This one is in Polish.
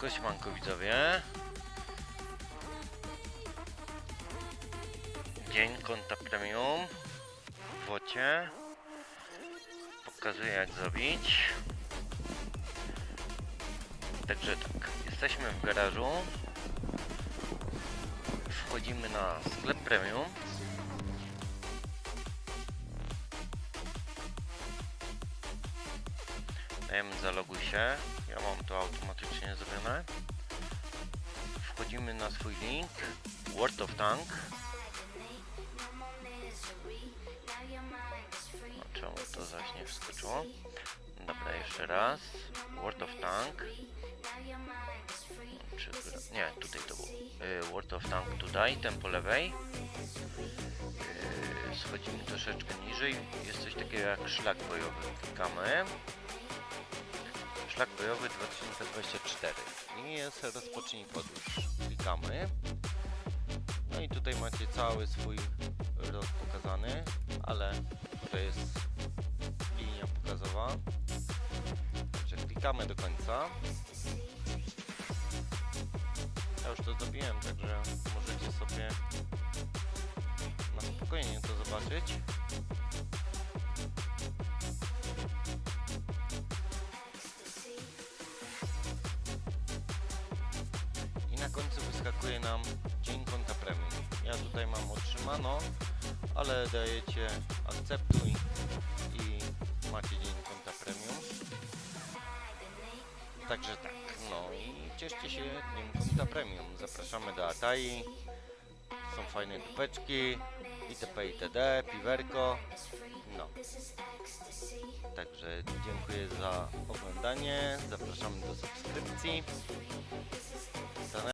Siemanko, siemanko widzowie. Dzień konta premium w wocie. Pokazuję jak zrobić. Także tak, jesteśmy w garażu. Wchodzimy na sklep premium. Dajemy zaloguj się. Ja mam to automatycznie zrobione. Na swój link World of Tank. No, czemu to zaś nie wskoczyło? Dobra, jeszcze raz. World of Tank. Nie, tutaj to było. Y, World of Tank tutaj, ten po lewej. Y, Schodzimy troszeczkę niżej. Jest coś takiego jak szlak bojowy. Klikamy. Szlak bojowy 2024 i jest rozpocznij podróż. Klikamy. No i tutaj macie cały swój rok pokazany, ale tutaj jest linia pokazowa. Także klikamy do końca. Ja już to zrobiłem, także możecie sobie na spokojnie to zobaczyć. I na końcu wyskakuje nam dzień konta premium. Ja tutaj mam otrzymano, ale dajecie akceptuj i macie dzień konta premium. Także tak, no i cieszcie się dniem konta premium. Zapraszamy do Atai. Są fajne dupeczki, itp. itd. piwerko. No. Także dziękuję za oglądanie. Zapraszamy do subskrypcji.